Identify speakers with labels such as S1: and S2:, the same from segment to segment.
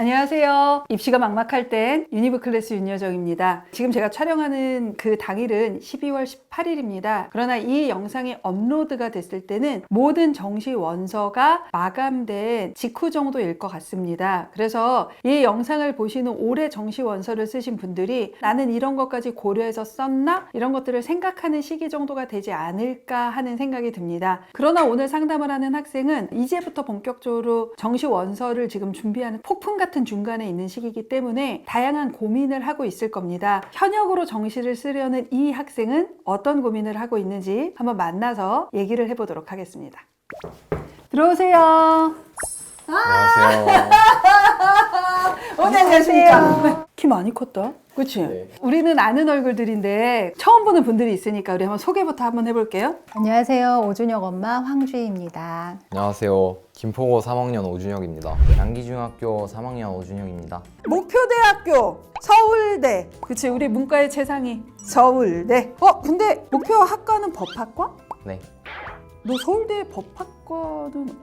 S1: 안녕하세요. 입시가 막막할 땐 유니브 클래스 윤여정입니다. 지금 제가 촬영하는 그 당일은 12월 18일입니다. 그러나 이 영상이 업로드가 됐을 때는 모든 정시 원서가 마감된 직후 정도일 것 같습니다. 그래서 이 영상을 보시는 올해 정시 원서를 쓰신 분들이 나는 이런 것까지 고려해서 썼나? 이런 것들을 생각하는 시기 정도가 되지 않을까 하는 생각이 듭니다. 그러나 오늘 상담을 하는 학생은 이제부터 본격적으로 정시 원서를 지금 준비하는 폭풍 같은 중간에 있는 시기이기 때문에 다양한 고민을 하고 있을 겁니다. 현역으로 정시를 쓰려는 이 학생은 어떤 고민을 하고 있는지 한번 만나서 얘기를 해보도록 하겠습니다. 들어오세요.
S2: 안녕하세요.
S1: 오늘 안녕하세요. 키 많이 컸다. 그치?
S2: 네.
S1: 우리는 아는 얼굴들인데 처음 보는 분들이 있으니까 우리 한번 소개부터 한번 해볼게요.
S3: 안녕하세요. 오준혁 엄마 황주희입니다.
S2: 안녕하세요. 김포고 3학년 오준혁입니다. 양기중학교 3학년 오준혁입니다.
S1: 목표대학교 서울대. 그치 우리 문과의 최상위 서울대. 어 근데 목표 학과는 법학과?
S2: 네.
S1: 너 서울대 법학과는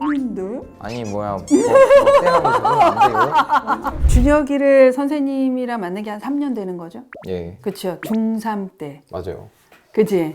S1: 없는데?
S2: 아니 뭐야 뭐, 때라고 적으면 안 돼요?
S1: 준혁이를 선생님이랑 만난 게 한 3년 되는 거죠?
S2: 예
S1: 그쵸 중3 때.
S2: 맞아요.
S1: 그치?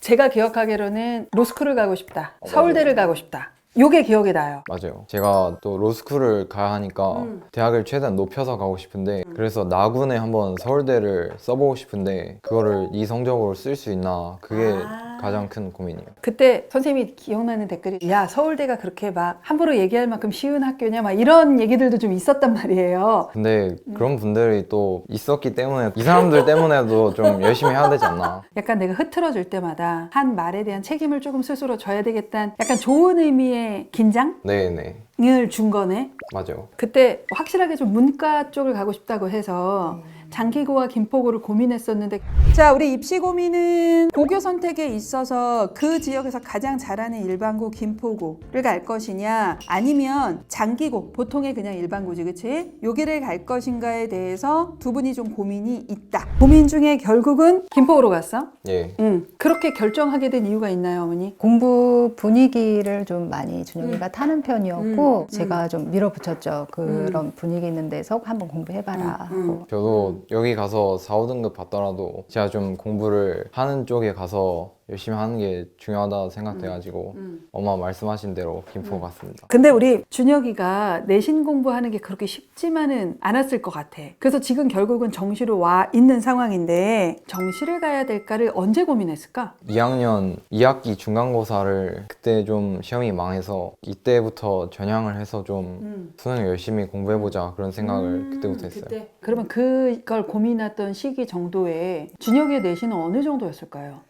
S1: 제가 기억하기로는 로스쿨을 가고 싶다.
S2: 어,
S1: 서울대를 가고 싶다. 요게 기억이 나요.
S2: 맞아요. 제가 또 로스쿨을 가야 하니까
S1: 음.
S2: 대학을 최대한 높여서 가고 싶은데 그래서 나군에 한번 서울대를 써보고 싶은데 그거를 이 성적으로 쓸 수 있나 그게
S1: 아.
S2: 가장 큰 고민이에요.
S1: 그때 선생님이 기억나는 댓글이 야 서울대가 그렇게 막 함부로 얘기할 만큼 쉬운 학교냐 막 이런 얘기들도 좀 있었단 말이에요.
S2: 근데
S1: 음.
S2: 그런 분들이 또 있었기 때문에 이 사람들 때문에도 좀 열심히 해야 되지 않나.
S1: 약간 내가 흐트러질 때마다 한 말에 대한 책임을 조금 스스로 져야 되겠다는 약간 좋은 의미의 긴장을
S2: 네네
S1: 준 거네.
S2: 맞아요.
S1: 그때 확실하게 좀 문과 쪽을 가고 싶다고 해서 장기고와 김포고를 고민했었는데 자 우리 입시 고민은 고교 선택에 있어서 그 지역에서 가장 잘하는 일반고 김포고를 갈 것이냐 아니면 장기고 보통의 그냥 일반고지 그치 여기를 갈 것인가에 대해서 두 분이 좀 고민이 있다 고민 중에 결국은 김포고로 갔어? 예응 그렇게 결정하게 된 이유가 있나요 어머니?
S3: 공부 분위기를 좀 많이 준혁이가 타는 편이었고
S1: 음,
S3: 제가 좀 밀어붙였죠. 그런 분위기 있는 데서 한번 공부해봐라
S1: 음, 음.
S3: 하고.
S2: 저도 여기 가서 4, 5등급 받더라도 제가 좀 공부를 하는 쪽에 가서 열심히 하는 게 중요하다 생각돼가지고
S1: 음.
S2: 엄마 말씀하신 대로 김포 갔습니다.
S1: 근데 우리 준혁이가 내신 공부하는 게 그렇게 쉽지만은 않았을 것 같아. 그래서 지금 결국은 정시로 와 있는 상황인데 정시를 가야 될까를 언제 고민했을까?
S2: 2학년 2학기 중간고사를 그때 좀 시험이 망해서 이때부터 전향을 해서 좀 수능 열심히 공부해보자 그런 생각을 그때부터 했어요.
S1: 음, 그때. 그러면 그걸 고민했던 시기 정도에 준혁이의 내신은 어느 정도였을까요?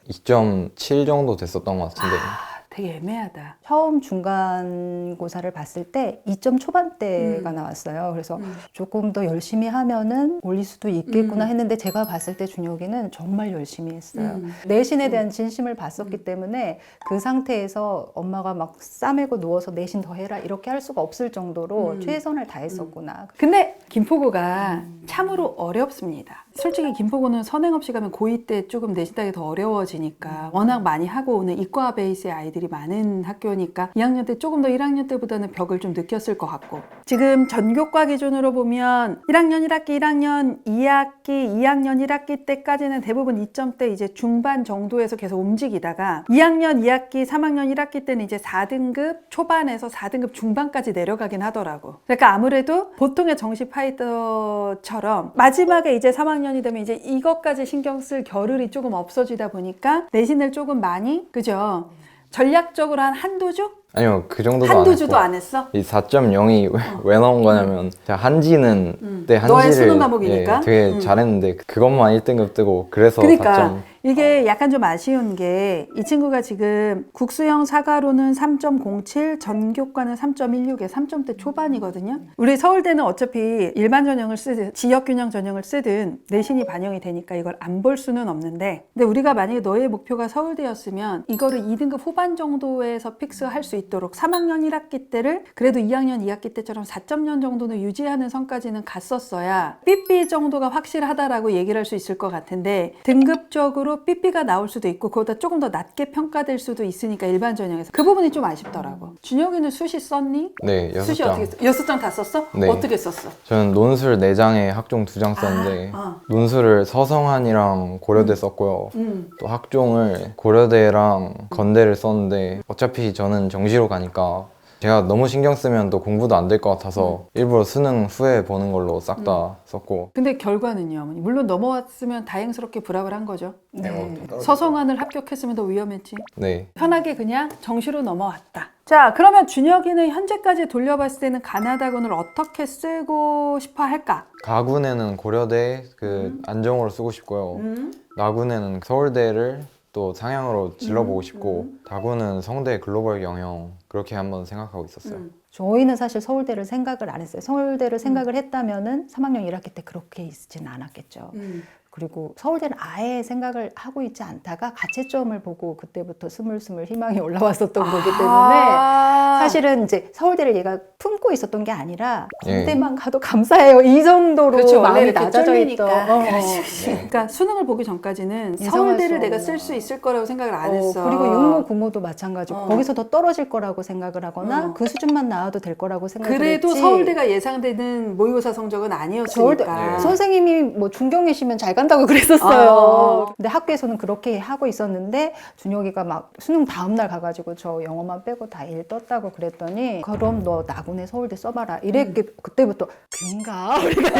S2: 2.7 정도 됐었던 것 같은데
S1: 아, 되게 애매하다.
S3: 처음 중간고사를 봤을 때 2점 초반대가
S1: 음.
S3: 나왔어요. 그래서
S1: 음.
S3: 조금 더 열심히 하면은 올릴 수도 있겠구나
S1: 음.
S3: 했는데 제가 봤을 때 준혁이는 정말 열심히 했어요.
S1: 음.
S3: 내신에 대한 진심을 봤었기 때문에 그 상태에서 엄마가 막 싸매고 누워서 내신 더 해라 이렇게 할 수가 없을 정도로
S1: 음.
S3: 최선을 다했었구나.
S1: 근데 김포고가 참으로 어렵습니다. 솔직히 김포고는 선행 없이 가면 고2 때 조금 내신 따기 더 어려워지니까 워낙 많이 하고 오는 이과 베이스의 아이들이 많은 학교니까 2학년 때 조금 더 1학년 때보다는 벽을 좀 느꼈을 것 같고 지금 전교과 기준으로 보면 1학년 1학기 1학년 2학기 2학년 1학기 때까지는 대부분 2점대 이제 중반 정도에서 계속 움직이다가 2학년 2학기 3학년 1학기 때는 이제 4등급 초반에서 4등급 중반까지 내려가긴 하더라고. 그러니까 아무래도 보통의 정시 파이터처럼 마지막에 이제 3학년 이 되면 이제 이것까지 신경 쓸 겨를이 조금 없어지다 보니까 내신을 조금 많이 그죠? 전략적으로 한 한두 주?
S2: 아니요 그 정도도
S1: 한두
S2: 안
S1: 주도
S2: 했고
S1: 안 했어?
S2: 이 4.0이 왜, 왜 나온 거냐면 제가 한지는
S1: 음.
S2: 그때
S1: 너의
S2: 한지를
S1: 수능 과목이니까?
S2: 예, 되게
S1: 음.
S2: 잘했는데 그것만 1등급 뜨고 그래서
S1: 그러니까
S2: 4점
S1: 이게 약간 좀 아쉬운 게 이 친구가 지금 국수형 사과로는 3.07, 전교과는 3.16에 3점대 초반이거든요. 우리 서울대는 어차피 일반 전형을 쓰든 지역 균형 전형을 쓰든 내신이 반영이 되니까 이걸 안 볼 수는 없는데 근데 우리가 만약에 너의 목표가 서울대였으면 이거를 2등급 후반 정도에서 픽스할 수 있도록 3학년 1학기 때를 그래도 2학년 2학기 때처럼 4.0 정도는 유지하는 선까지는 갔었어야 삐삐 정도가 확실하다라고 얘기를 할 수 있을 것 같은데 등급적으로 정도로 삐삐가 나올 수도 있고 그보다 조금 더 낮게 평가될 수도 있으니까 일반 전형에서 그 부분이 좀 아쉽더라고. 준혁이는 수시 썼니?
S2: 네, 여섯
S1: 수시
S2: 장.
S1: 어떻게 써? 여섯 장 다 썼어?
S2: 네.
S1: 어떻게 썼어?
S2: 저는 논술 4장에 학종 2장 썼는데
S1: 아, 어.
S2: 논술을 서성한이랑 고려대 썼고요.
S1: 음.
S2: 또 학종을 고려대랑 건대를 썼는데 어차피 저는 정시로 가니까 제가 너무 신경 쓰면 또 공부도 안 될 것 같아서 일부러 수능 후에 보는 걸로 싹 다 썼고
S1: 근데 결과는요, 어머니. 물론 넘어왔으면 다행스럽게 불합을 한 거죠.
S3: 네.
S1: 서성안을 합격했으면 더 위험했지.
S2: 네
S1: 편하게 그냥 정시로 넘어왔다. 자, 그러면 준혁이는 현재까지 돌려봤을 때는 가나다군을 어떻게 쓰고 싶어 할까?
S2: 가군에는 고려대 그 안정으로 쓰고 싶고요.
S1: 음.
S2: 나군에는 서울대를 또 상향으로 질러보고 싶고 다군은 성대 글로벌 경영 그렇게 한번 생각하고 있었어요.
S1: 음.
S3: 저희는 사실 서울대를 생각을 안 했어요. 서울대를 생각을 했다면은 3학년 1학기 때 그렇게 있지는 않았겠죠.
S1: 음.
S3: 그리고 서울대는 아예 생각을 하고 있지 않다가 가채점을 보고 그때부터 스물스물 희망이 올라왔었던 거기 때문에
S1: 아.
S3: 사실은 이제 서울대를 얘가 품고 있었던 게 아니라
S2: 예.
S3: 군대만 가도 감사해요 이 정도로
S1: 그렇죠. 원래
S3: 마음이
S1: 이렇게
S3: 낮아져
S1: 쫄리니까.
S3: 있던 어, 어.
S1: 그렇지. 그러니까 수능을 보기 전까지는
S3: 예상할
S1: 서울대를
S3: 수
S1: 내가. 쓸 수 있을 거라고 생각을 안
S3: 어,
S1: 했어.
S3: 그리고 육모 국모도 마찬가지고
S1: 어.
S3: 거기서 더 떨어질 거라고 생각을 하거나
S1: 어.
S3: 그 수준만 나와도 될 거라고 생각을
S1: 그래도
S3: 했지.
S1: 서울대가 예상되는 모의고사 성적은
S3: 서울대
S1: 아니었으니까.
S2: 네.
S3: 선생님이 뭐 중경이시면 잘 간다고 그랬었어요.
S1: 아.
S3: 근데 학교에서는 그렇게 하고 있었는데 준혁이가 막 수능 다음 날 가가지고 저 영어만 빼고 다 일 떴다고 그랬더니 그럼 너 나군에 서울대 써봐라. 이랬기
S1: 음.
S3: 그때부터 그인가 우리가.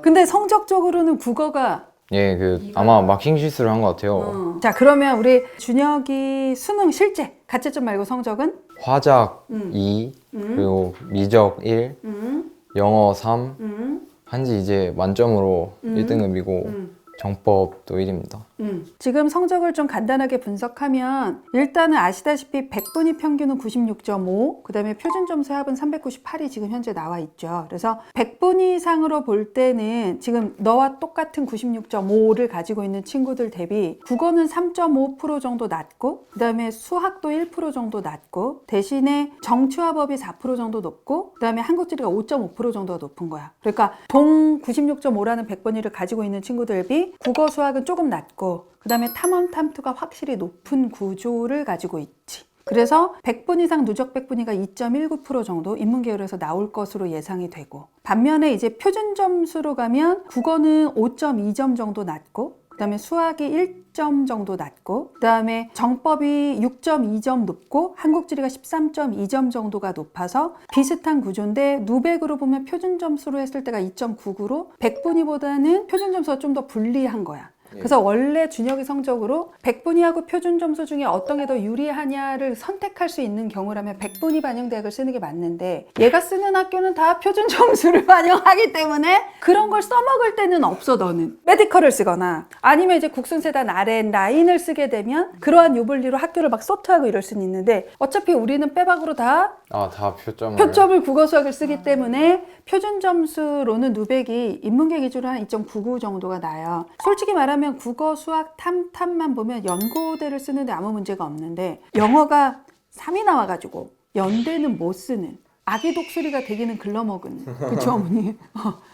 S1: 근데 성적적으로는 국어가
S2: 예, 그 아마 마킹 실수를 한 것 같아요.
S1: 어. 자 그러면 우리 준혁이 수능 실제 가채점 말고 성적은
S2: 화작
S1: 음.
S2: 2
S1: 음.
S2: 그리고 미적 1,
S1: 음,
S2: 영어 3,
S1: 음,
S2: 한지 이제 만점으로
S1: 음.
S2: 1등급이고
S1: 음.
S2: 정법도 1입니다.
S1: 음. 지금 성적을 좀 간단하게 분석하면 일단은 아시다시피 100분위 평균은 96.5, 그 다음에 표준 점수 합은 398이 지금 현재 나와 있죠. 그래서 100분위 이상으로 볼 때는 지금 너와 똑같은 96.5를 가지고 있는 친구들 대비 국어는 3.5% 정도 낮고, 그 다음에 수학도 1% 정도 낮고, 대신에 정치화법이 4% 정도 높고, 그 다음에 한국지리가 5.5% 정도가 높은 거야. 그러니까 동 96.5라는 100분위를 가지고 있는 친구들 국어 수학은 조금 낮고, 그 다음에 탐험 탐투가 확실히 높은 구조를 가지고 있지. 그래서 100분 이상 누적 100분위가 2.19% 정도 인문계열에서 나올 것으로 예상이 되고 반면에 이제 표준 점수로 가면 국어는 5.2점 정도 낮고 그다음에 수학이 1점 정도 낮고 그다음에 정법이 6.2점 높고 한국지리가 13.2점 정도가 높아서 비슷한 구조인데 누백으로 보면 표준 점수로 했을 때가 2.99로 100분위보다는 표준 점수가 좀 더 불리한 거야. 그래서 원래 준혁이 성적으로 100분위하고 표준 점수 중에 어떤 게 더 유리하냐를 선택할 수 있는 경우라면 100분위 반영 대학을 쓰는 게 맞는데 얘가 쓰는 학교는 다 표준 점수를 반영하기 때문에 그런 걸 써먹을 때는 없어 너는 메디컬을 쓰거나 아니면 이제 국순세단 RN 라인을 쓰게 되면 그러한 유불리로 학교를 막 소트하고 이럴 수는 있는데 어차피 우리는 빼박으로 다
S2: 아, 다 표점을.
S1: 표점을 국어 수학을 쓰기 때문에 표준 점수로는 누백이 인문계 기준으로 한 2.99 정도가 나요. 솔직히 말하면 국어 수학 탐 탐만 보면 연고대를 쓰는데 아무 문제가 없는데 영어가 3이 나와가지고 연대는 못 쓰는 아기 독수리가 되기는 글러먹은 그쵸 어머니?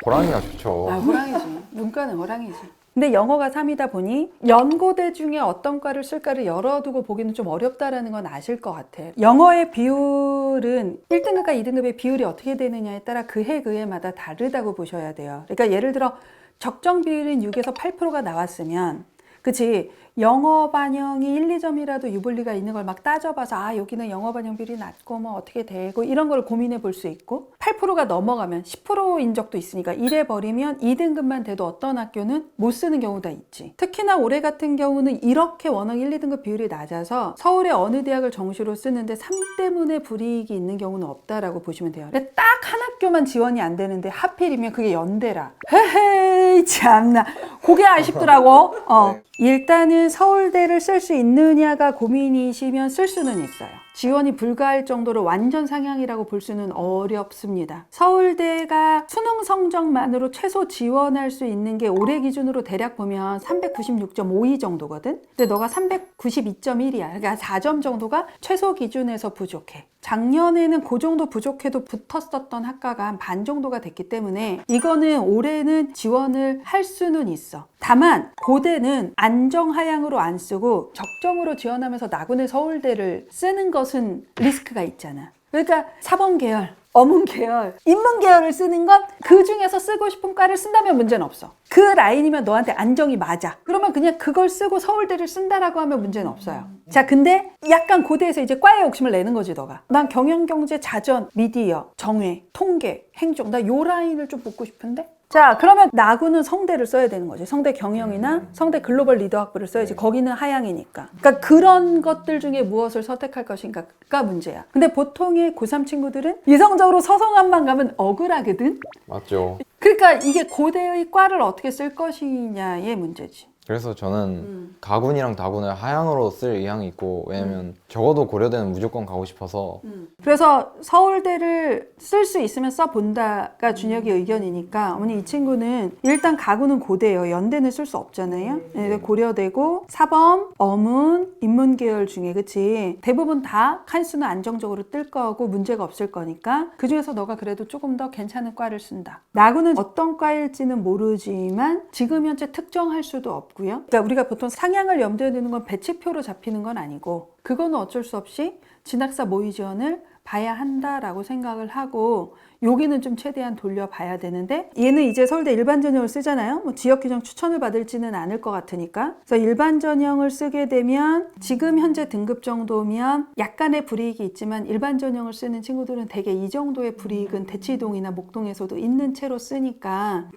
S2: 호랑이가 좋죠.
S1: 아 호랑이지 문과는 호랑이지. 근데 영어가 3이다 보니 연고대 중에 어떤 과를 쓸까를 열어두고 보기는 좀 어렵다라는 건 아실 것 같아. 영어의 비율은 1등급과 2등급의 비율이 어떻게 되느냐에 따라 그해 그 해마다 다르다고 보셔야 돼요. 그러니까 예를 들어 적정 비율인 6에서 8%가 나왔으면 그치 영어 반영이 1, 2점이라도 유불리가 있는 걸 막 따져봐서 아 여기는 영어 반영 비율이 낮고 뭐 어떻게 되고 이런 걸 고민해 볼 수 있고 8%가 넘어가면 10%인 적도 있으니까 이래 버리면 2등급만 돼도 어떤 학교는 못 쓰는 경우가 있지. 특히나 올해 같은 경우는 이렇게 워낙 1, 2등급 비율이 낮아서 서울의 어느 대학을 정시로 쓰는데 3 때문에 불이익이 있는 경우는 없다라고 보시면 돼요. 딱 한 학교만 지원이 안 되는데 하필이면 그게 연대라. 헤헤이 참나. 그게 아쉽더라고. 어. 일단은 서울대를 쓸 수 있느냐가 고민이시면 쓸 수는 있어요. 지원이 불가할 정도로 완전 상향이라고 볼 수는 어렵습니다. 서울대가 수능 성적만으로 최소 지원할 수 있는 게 올해 기준으로 대략 보면 396.52 정도거든. 근데 너가 392.1이야. 그러니까 4점 정도가 최소 기준에서 부족해. 작년에는 그 정도 부족해도 붙었었던 학과가 한 반 정도가 됐기 때문에 이거는 올해는 지원을 할 수는 있어. 다만 고대는 안정하향으로 안 쓰고 적정으로 지원하면서 나군의 서울대를 쓰는 것은 리스크가 있잖아. 그러니까 사범 계열, 어문 계열, 인문 계열을 쓰는 건 그 중에서 쓰고 싶은 과를 쓴다면 문제는 없어. 그 라인이면 너한테 안정이 맞아. 그러면 그냥 그걸 쓰고 서울대를 쓴다라고 하면 문제는 없어요. 자, 근데 약간 고대에서 이제 과의 욕심을 내는 거지, 너가. 난 경영, 경제, 자전, 미디어, 정회, 통계, 행정. 나 요 라인을 좀 뽑고 싶은데? 자, 그러면 나구는 성대를 써야 되는 거지. 성대 경영이나 성대 글로벌 리더 학부를 써야지. 거기는 하향이니까. 그러니까 그런 것들 중에 무엇을 선택할 것인가가 문제야. 근데 보통의 고3 친구들은 이성적으로 서성함만 가면 억울하거든?
S2: 맞죠.
S1: 그러니까 이게 고대의 과를 어떻게 쓸 것이냐의 문제지.
S2: 그래서 저는
S1: 음.
S2: 가군이랑 다군을 하향으로 쓸 의향이 있고 왜냐면 적어도 고려대는 무조건 가고 싶어서
S1: 그래서 서울대를 쓸 수 있으면 써본다가 준혁이 의견이니까 어머니 이 친구는 일단 가구는 고대예요. 연대는 쓸 수 없잖아요. 네, 고려대고 사범, 어문, 인문계열 중에 그치 대부분 다 칸수는 안정적으로 뜰 거고 문제가 없을 거니까 그 중에서 너가 그래도 조금 더 괜찮은 과를 쓴다. 나구는 어떤 과일지는 모르지만 지금 현재 특정할 수도 없고 요. 그러니까 우리가 보통 상향을 염두에 두는 건 배치표로 잡히는 건 아니고 그거는 어쩔 수 없이 진학사 모의 지원을 봐야 한다라고 생각을 하고 여기는 좀 최대한 돌려봐야 되는데 얘는 이제 서울대 일반 전형을 쓰잖아요. 뭐 지역 규정 추천을 받을지는 않을 것 같으니까. 그래서 일반 전형을 쓰게 되면 지금 현재 등급 정도면 약간의 불이익이 있지만 일반 전형을 쓰는 친구들은 대개 이 정도의 불이익은 대치동이나 목동에서도 있는 채로 쓰니까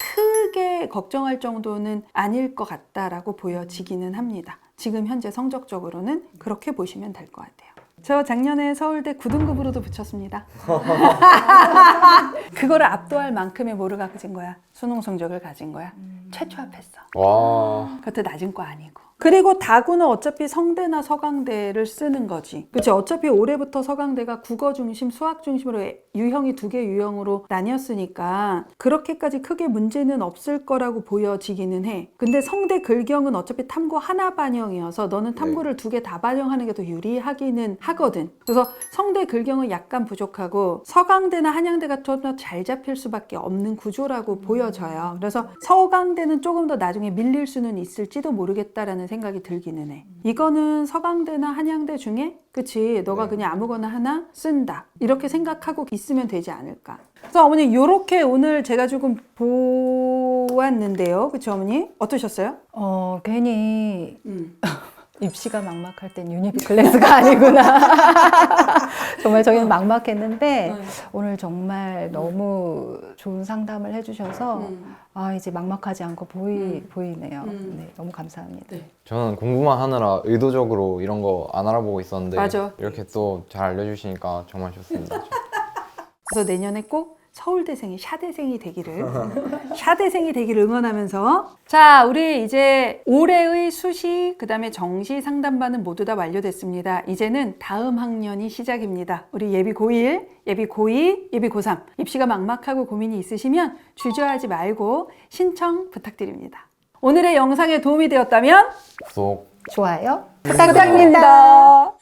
S1: 크게 걱정할 정도는 아닐 것 같다라고 보여지기는 합니다. 지금 현재 성적적으로는 그렇게 보시면 될 것 같아요. 저 작년에 서울대 9등급으로도 붙였습니다. 그거를 압도할 만큼의 뭐를 가진 거야? 수능 성적을 가진 거야. 최초 합했어.
S2: 와
S1: 그것도 낮은 거 아니고. 그리고 다구는 어차피 성대나 서강대를 쓰는 거지. 그치? 어차피 올해부터 서강대가 국어 중심, 수학 중심으로 유형이 두 개 유형으로 나뉘었으니까 그렇게까지 크게 문제는 없을 거라고 보여지기는 해. 근데 성대 글경은 어차피 탐구 하나 반영이어서 너는 탐구를 두개 다 반영하는 게 더 유리하기는 하거든. 그래서 성대 글경은 약간 부족하고 서강대나 한양대가 좀 더 잘 잡힐 수밖에 없는 구조라고 보여져요. 그래서 서강대는 조금 더 나중에 밀릴 수는 있을지도 모르겠다라는 생각이 들기는 해. 이거는 서강대나 한양대 중에 그치 너가
S2: 네.
S1: 그냥 아무거나 하나 쓴다 이렇게 생각하고 있으면 되지 않을까. 그래서 어머니 이렇게 오늘 제가 조금 보았는데요, 그치 어머니 어떠셨어요?
S3: 어, 괜히
S1: 음.
S3: 입시가 막막할 땐 유니비 클래스가 아니구나. 정말 저희는 막막했는데
S1: 네.
S3: 오늘 정말 너무 좋은 상담을 해주셔서
S1: 음.
S3: 아 이제 막막하지 않고 보이 보이네요.
S1: 음.
S3: 네, 너무 감사합니다.
S2: 저는 공부만 하느라 의도적으로 이런 거 안 알아보고 있었는데
S1: 맞아.
S2: 이렇게 또 잘 알려주시니까 정말 좋습니다.
S1: 그래서 내년에 꼭 서울대생이 샤대생이 되기를 샤대생이 되기를 응원하면서 자 우리 이제 올해의 수시 그 다음에 정시 상담반은 모두 다 완료됐습니다. 이제는 다음 학년이 시작입니다. 우리 예비 고1, 예비 고2, 예비 고3 입시가 막막하고 고민이 있으시면 주저하지 말고 신청 부탁드립니다. 오늘의 영상에 도움이 되었다면
S2: 구독
S3: 좋아요.
S1: 부탁드립니다.